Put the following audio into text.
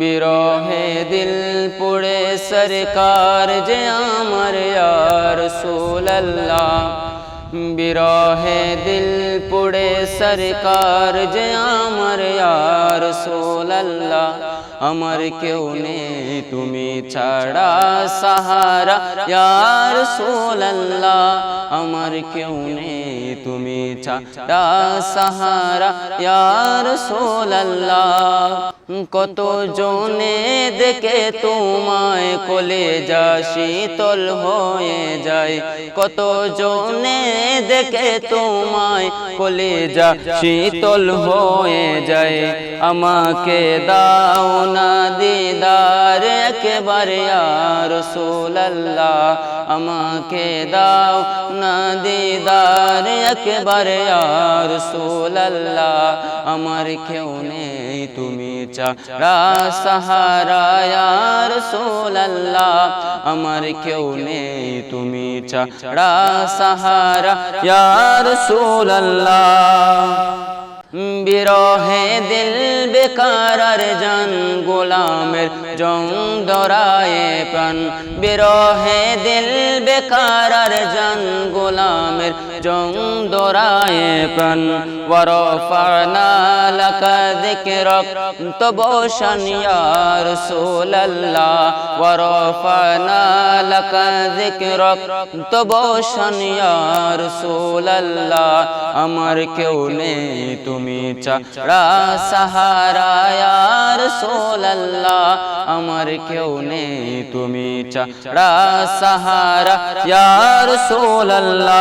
বিরহে দিল পুড়ে সরকার যে আমার ইয়ার সোল্লাহ বিরহে দিল পুড়ে সরকার যে আমার ইয়ার সোল্লাহ আমার কেউ নেই, তুমি ছাড়া সাহারা ইয়ার সোল্লাহ আমার কেউ নেই, তুমি ছাড়া সাহারা ইয়ার সোল্লাহ কত জনে দেখে তোমায় কোলে যা শীতল হয়ে যায়। কত জনে দেখে তোমায় কোলে যা শীতল হয়ে যায়। আমাকে দাও না দিদার একেবারে আর সোল্লাহ আমাকে দাও না দিদার একেবারে আর সোল্লাহ আমার কেউ নেই, তুমি চারা সাহারা ইয়ার সোল্লাহ আমার কেউ নেই, তুমি চারা সাহারা ইয়ার সোল্লাহ বিরহে দিল বেকার জান গোলামের জং দরায়ে প্রাণ। বিরহে দিল বেকার জান গোলামের জং দরায়ে প্রাণ। ওয়ারফানা লাকা যিকরাক। তবশান ইয়া রাসূলুল্লাহ। ওয়ারফানা লাকা যিকরাক। তবশান ইয়া রাসূলুল্লাহ। আমার কেউ নেই তুমি চারা সাহারা রাসূলুল্লাহ আমার কেউ নেই তুমি চারা সাহারা ইয়ার রাসূলুল্লাহ।